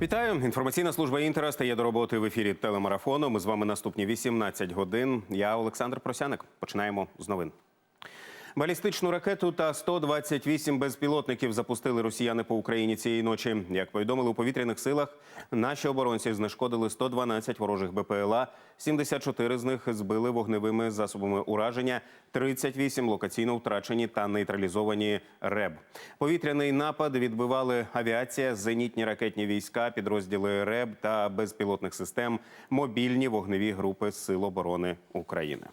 Вітаю! Інформаційна служба «Інтера» стає до роботи в ефірі телемарафону. Ми з вами наступні 18 годин. Я Олександр Просяник. Починаємо з новин. Балістичну ракету та 128 безпілотників запустили росіяни по Україні цієї ночі. Як повідомили у повітряних силах, наші оборонці знешкодили 112 ворожих БПЛА, 74 з них збили вогневими засобами ураження, 38 локаційно втрачені та нейтралізовані РЕБ. Повітряний напад відбивали авіація, зенітні ракетні війська, підрозділи РЕБ та безпілотних систем, мобільні вогневі групи Сил оборони України.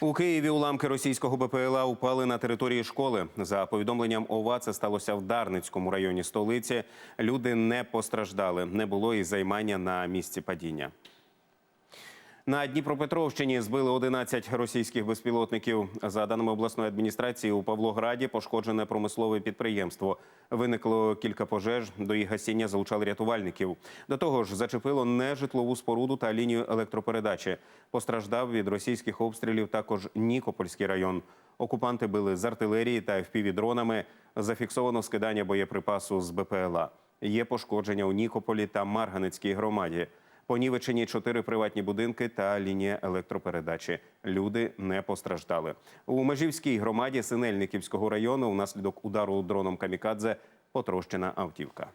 У Києві уламки російського БПЛА упали на території школи. За повідомленням ОВА, це сталося в Дарницькому районі столиці. Люди не постраждали. Не було і займання на місці падіння. На Дніпропетровщині збили 11 російських безпілотників. За даними обласної адміністрації, у Павлограді пошкоджене промислове підприємство. Виникло кілька пожеж. До їх гасіння залучали рятувальників. До того ж, зачепило нежитлову споруду та лінію електропередачі. Постраждав від російських обстрілів також Нікопольський район. Окупанти били з артилерії та FPV-дронами. Зафіксовано скидання боєприпасу з БПЛА. Є пошкодження у Нікополі та Марганецькій громаді. Понівечені чотири приватні будинки та лінія електропередачі. Люди не постраждали. У Межівській громаді Синельниківського району внаслідок удару дроном камікадзе потрощена автівка.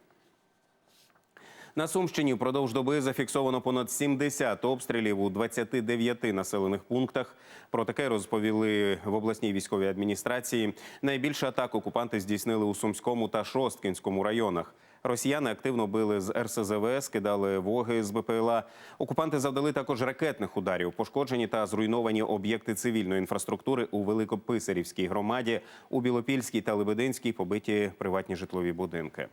На Сумщині впродовж доби зафіксовано понад 70 обстрілів у 29 населених пунктах. Про таке розповіли в обласній військовій адміністрації. Найбільше атак окупанти здійснили у Сумському та Шосткінському районах. Росіяни активно били з РСЗВ, скидали воги з БПЛА. Окупанти завдали також ракетних ударів. Пошкоджені та зруйновані об'єкти цивільної інфраструктури у Великописарівській громаді, у Білопільській та Лебединській побиті приватні житлові будинки.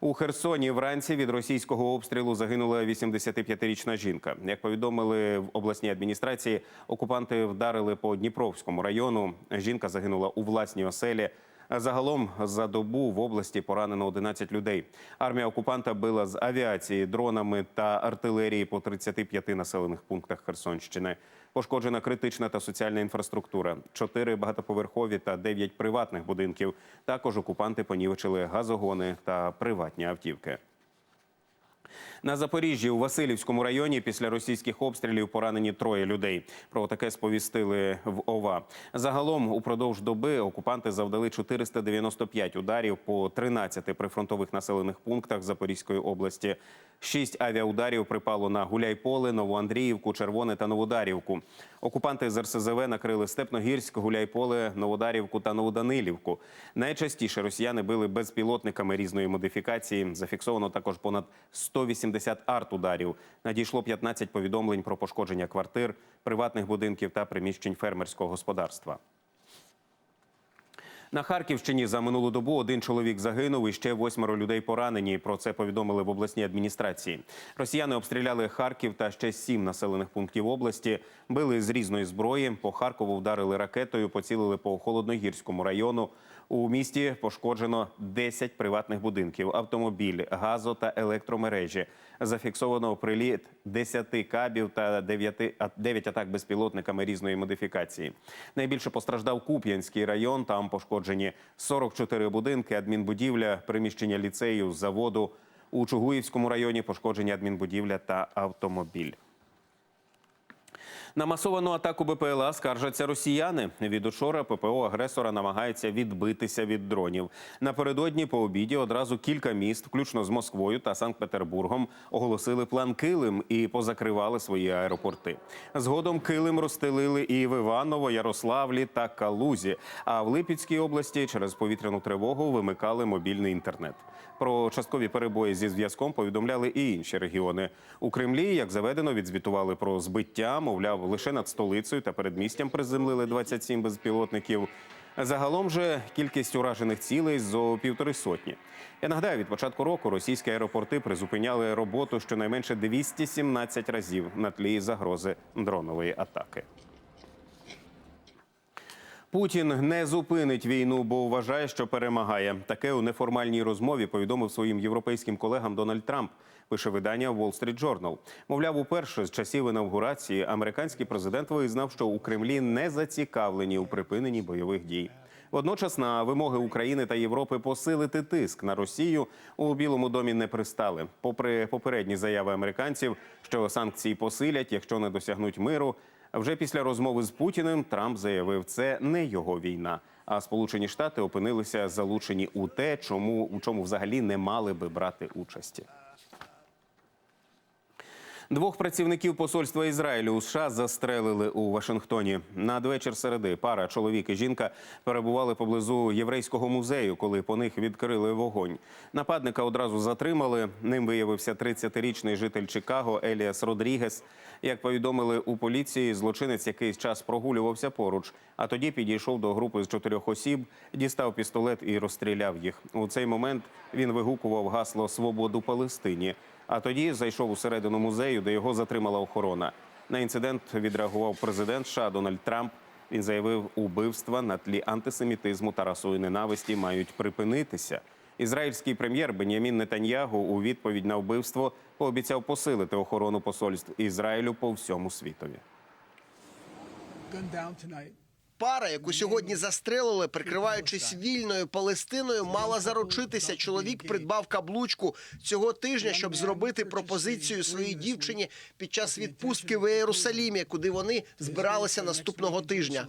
У Херсоні вранці від російського обстрілу загинула 85-річна жінка. Як повідомили в обласній адміністрації, окупанти вдарили по Дніпровському району. Жінка загинула у власній оселі. Загалом за добу в області поранено 11 людей. Армія окупанта била з авіації, дронами та артилерії по 35 населених пунктах Херсонщини. Пошкоджена критична та соціальна інфраструктура, чотири багатоповерхові та дев'ять приватних будинків. Також окупанти понівечили газогони та приватні автівки. На Запоріжжі у Васильівському районі після російських обстрілів поранені троє людей. Про таке сповістили в ОВА. Загалом упродовж доби окупанти завдали 495 ударів по 13 прифронтових населених пунктах Запорізької області. Шість авіаударів припало на Гуляйполе, Новоандріївку, Червоне та Новодарівку. Окупанти з РСЗВ накрили Степногірськ, Гуляйполе, Новодарівку та Новоданилівку. Найчастіше росіяни били безпілотниками різної модифікації. Зафіксовано також понад 180 арт-ударів. Надійшло 15 повідомлень про пошкодження квартир, приватних будинків та приміщень фермерського господарства. На Харківщині за минулу добу один чоловік загинув і ще восьмеро людей поранені. Про це повідомили в обласній адміністрації. Росіяни обстріляли Харків та ще сім населених пунктів області. Били з різної зброї. По Харкову вдарили ракетою, поцілили по холодногірському району. У місті пошкоджено 10 приватних будинків, автомобіль, газо та електромережі. Зафіксовано приліт 10 кабів та 9, 9 атак безпілотниками різної модифікації. Найбільше постраждав Куп'янський район. Там пошкоджені 44 будинки, адмінбудівля, приміщення ліцею, заводу. У Чугуївському районі пошкоджені адмінбудівля та автомобіль. На масовану атаку БПЛА скаржаться росіяни. Від учора ППО агресора намагається відбитися від дронів. Напередодні по обіді одразу кілька міст, включно з Москвою та Санкт-Петербургом, оголосили план Килим і позакривали свої аеропорти. Згодом Килим розстелили і в Іваново, Ярославлі та Калузі. А в Липецькій області через повітряну тривогу вимикали мобільний інтернет. Про часткові перебої зі зв'язком повідомляли і інші регіони. У Кремлі, як заведено, відзвітували про збиття. Мовляв, лише над столицею та передмістям приземлили 27 безпілотників. Загалом же кількість уражених цілей зо півтори сотні. Я нагадаю, від початку року російські аеропорти призупиняли роботу щонайменше 217 разів на тлі загрози дронової атаки. Путін не зупинить війну, бо вважає, що перемагає. Таке у неформальній розмові повідомив своїм європейським колегам Дональд Трамп. Пише видання Wall Street Journal. Мовляв, уперше з часів інавгурації американський президент визнав, що у Кремлі не зацікавлені у припиненні бойових дій. Водночас на вимоги України та Європи посилити тиск на Росію у Білому домі не пристали. Попри попередні заяви американців, що санкції посилять, якщо не досягнуть миру. Вже після розмови з Путіним Трамп заявив, це не його війна. А Сполучені Штати опинилися залучені у те, чому у чому взагалі не мали би брати участі. Двох працівників посольства Ізраїлю у США застрелили у Вашингтоні. Надвечір середи пара чоловік і жінка перебували поблизу єврейського музею, коли по них відкрили вогонь. Нападника одразу затримали. Ним виявився 30-річний житель Чикаго Еліас Родрігес. Як повідомили у поліції, злочинець якийсь час прогулювався поруч, а тоді підійшов до групи з чотирьох осіб, дістав пістолет і розстріляв їх. У цей момент він вигукував гасло Свободу Палестині. А тоді зайшов усередину музею, де його затримала охорона. На інцидент відреагував президент США Дональд Трамп. Він заявив, убивства на тлі антисемітизму та расової ненависті мають припинитися. Ізраїльський прем'єр Бенямін Нетаньягу у відповідь на вбивство пообіцяв посилити охорону посольств Ізраїлю по всьому світові. Пара, яку сьогодні застрелили, прикриваючись вільною Палестиною, мала заручитися. Чоловік придбав каблучку цього тижня, щоб зробити пропозицію своїй дівчині під час відпустки в Єрусалімі, куди вони збиралися наступного тижня.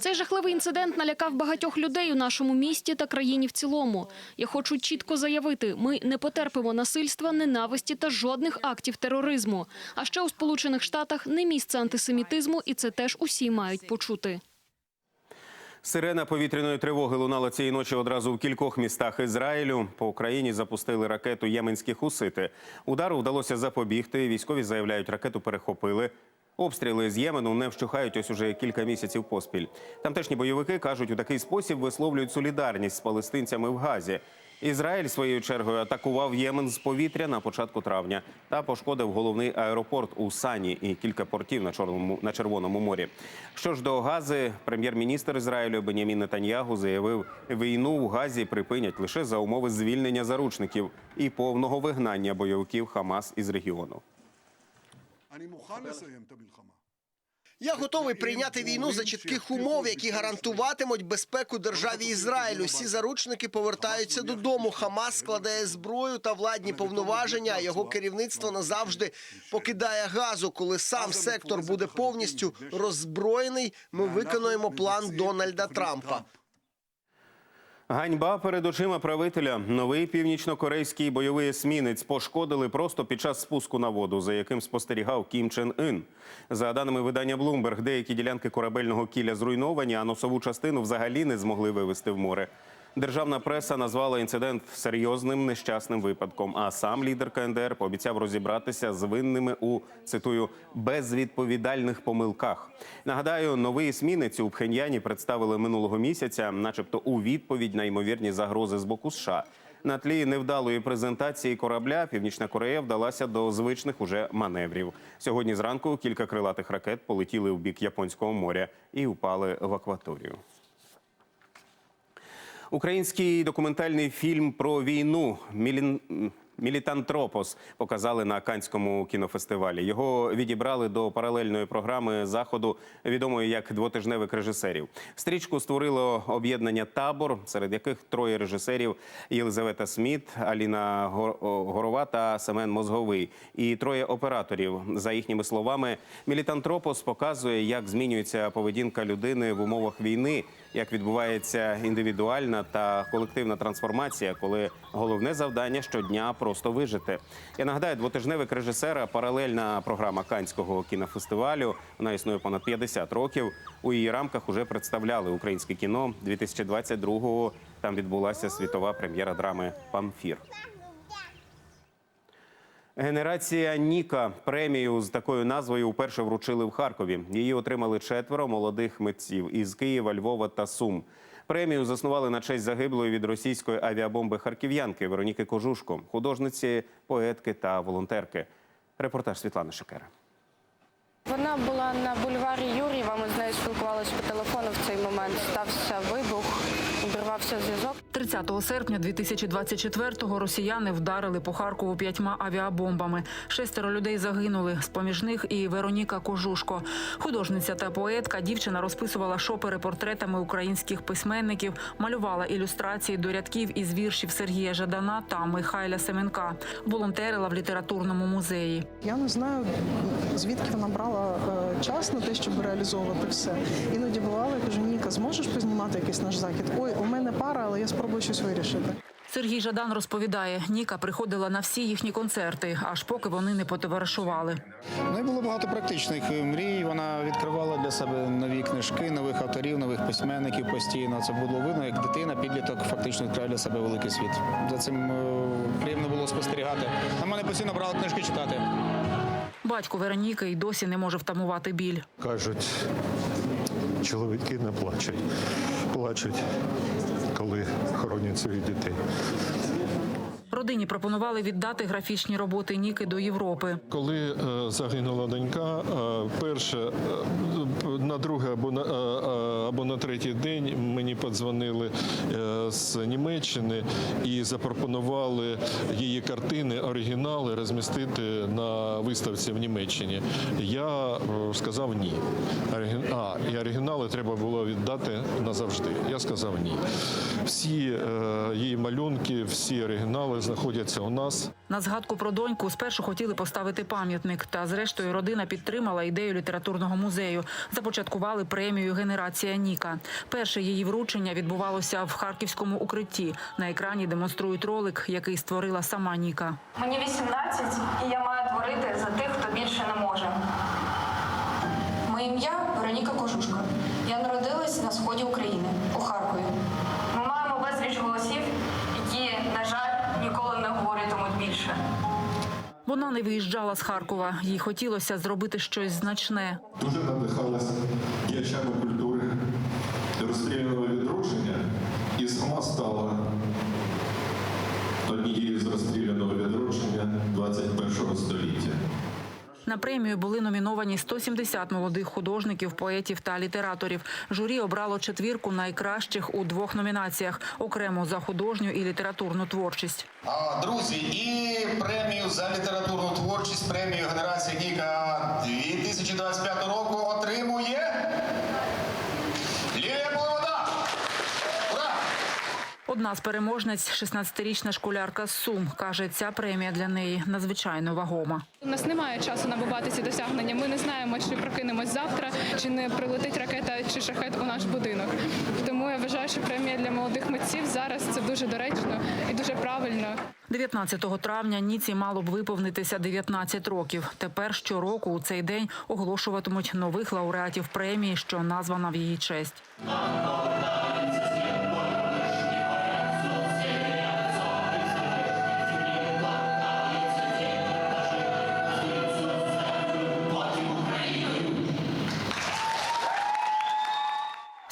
Цей жахливий інцидент налякав багатьох людей у нашому місті та країні в цілому. Я хочу чітко заявити: ми не потерпимо насильства, ненависті та жодних актів тероризму. А ще у Сполучених Штатах не місце антисемітизму, і це теж усі мають почути. Сирена повітряної тривоги лунала цієї ночі одразу в кількох містах Ізраїлю. По Україні запустили ракету єменські хусити. Удару вдалося запобігти. Військові заявляють, ракету перехопили. Обстріли з Ємену не вщухають ось уже кілька місяців поспіль. Тамтешні бойовики кажуть, у такий спосіб висловлюють солідарність з палестинцями в Газі. Ізраїль своєю чергою атакував Ємен з повітря на початку травня та пошкодив головний аеропорт у Сані і кілька портів на чорному на Червоному морі. Що ж до Гази, прем'єр-міністр Ізраїлю Бенямін Нетаньягу заявив, війну у Газі припинять лише за умови звільнення заручників і повного вигнання бойовиків Хамас із регіону. אני מוכן לסיים את המלחמה. Я готовий прийняти війну за чітких умов, які гарантуватимуть безпеку державі Ізраїль. Усі заручники повертаються додому. Хамас складає зброю та владні повноваження. а Його керівництво назавжди покидає газу. Коли сам сектор буде повністю роззброєний, ми виконуємо план Дональда Трампа. Ганьба перед очима правителя. Новий північнокорейський бойовий есмінець пошкодили просто під час спуску на воду, за яким спостерігав Кім Чен Ін. За даними видання Bloomberg, деякі ділянки корабельного кіля зруйновані, а носову частину взагалі не змогли вивести в море. Державна преса назвала інцидент серйозним нещасним випадком. А сам лідер КНДР пообіцяв розібратися з винними у цитую безвідповідальних помилках. Нагадаю, новий есмінець у Пхеньяні представили минулого місяця, начебто у відповідь на ймовірні загрози з боку США. На тлі невдалої презентації корабля Північна Корея вдалася до звичних уже маневрів. Сьогодні зранку кілька крилатих ракет полетіли в бік Японського моря і впали в акваторію. Український документальний фільм про війну Мілін... Мілітантропос показали на Канському кінофестивалі. Його відібрали до паралельної програми заходу, відомої як двотижневик режисерів. Стрічку створило об'єднання табор, серед яких троє режисерів: Єлизавета Сміт, Аліна Гор- Горова та Семен Мозговий. І троє операторів. За їхніми словами, Мілітантропос показує, як змінюється поведінка людини в умовах війни, як відбувається індивідуальна та колективна трансформація, коли головне завдання щодня просто вижити. Я нагадаю, двотижневик режисера паралельна програма Канського кінофестивалю. Вона існує понад 50 років. У її рамках уже представляли українське кіно 2022-го. Там відбулася світова прем'єра драми Памфір. Генерація Ніка премію з такою назвою вперше вручили в Харкові. Її отримали четверо молодих митців із Києва, Львова та Сум. Премію заснували на честь загиблої від російської авіабомби харків'янки Вероніки Кожушко, художниці, поетки та волонтерки. Репортаж Світлани Шекера. Вона була на бульварі Юрєва. Ми з нею спілкувалися по телефону в цей момент. Стався вибух, обірвався зв'язок. 30 серпня 2024-го росіяни вдарили по Харкову п'ятьма авіабомбами. Шестеро людей загинули. З поміж них і Вероніка Кожушко. Художниця та поетка. Дівчина розписувала шопери портретами українських письменників, малювала ілюстрації до рядків із віршів Сергія Жадана та Михайля Семенка. Волонтерила в літературному музеї. Я не знаю, звідки вона брала е, час на те, щоб реалізовувати все. Іноді бувало, я кажу, Ніка, зможеш познімати якийсь наш захід? Ой, у мене пара, але я спробую щось вирішити. Сергій Жадан розповідає, Ніка приходила на всі їхні концерти, аж поки вони не потоваришували. Ну і було багато практичних мрій. Вона відкривала для себе нові книжки, нових авторів, нових письменників постійно. Це було видно, як дитина, підліток фактично відкриває для себе великий світ. За цим е, приємно було спостерігати. На мене постійно брали книжки читати. Батько Вероніки й досі не може втамувати біль. Кажуть, чоловіки не плачуть. Плачуть, коли хоронять своїх дітей. Родині пропонували віддати графічні роботи Ніки до Європи. Коли е, загинула донька, е, перше е, на другий або на, або на третій день мені подзвонили з Німеччини і запропонували її картини, оригінали розмістити на виставці в Німеччині. Я сказав ні. А, і оригінали треба було віддати назавжди. Я сказав ні. Всі її малюнки, всі оригінали знаходяться у нас. На згадку про доньку спершу хотіли поставити пам'ятник, та зрештою родина підтримала ідею літературного музею. Започаткували премію Генерація Ніка. Перше її вручення відбувалося в харківському укритті. На екрані демонструють ролик, який створила сама Ніка. Мені 18, і я маю творити за тих, хто більше не може. Моє ім'я Вероніка Кожушко. Я народилась на сході України у Харкові. Ми маємо безліч голосів, які, на жаль, ніколи не говоритимуть більше. Вона не виїжджала з Харкова. Їй хотілося зробити щось значне. дуже надихалася діячами культури На премію були номіновані 170 молодих художників, поетів та літераторів. Журі обрало четвірку найкращих у двох номінаціях окремо за художню і літературну творчість. А, друзі, і премію за літературну творчість, премію Генерація Ніка 2025 року Одна з переможниць, 16-річна школярка з Сум, каже, ця премія для неї надзвичайно вагома. У нас немає часу набувати ці досягнення. Ми не знаємо, чи прокинемось завтра, чи не прилетить ракета чи шахет у наш будинок. Тому я вважаю, що премія для молодих митців зараз це дуже доречно і дуже правильно. 19 травня Ніці мало б виповнитися 19 років. Тепер щороку у цей день оголошуватимуть нових лауреатів премії, що названа в її честь.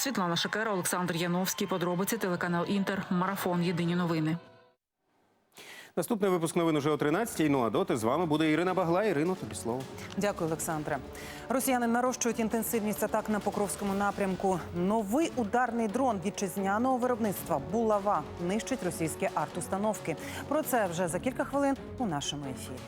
Світлана Шикера, Олександр Яновський. Подробиці телеканал Інтер. Марафон. Єдині новини. Наступний випуск новин уже о 13-й. Ну а доти з вами буде Ірина Багла. Ірино, тобі слово. Дякую, Олександре. Росіяни нарощують інтенсивність атак на Покровському напрямку. Новий ударний дрон вітчизняного виробництва Булава нищить російські арт-установки. Про це вже за кілька хвилин у нашому ефірі.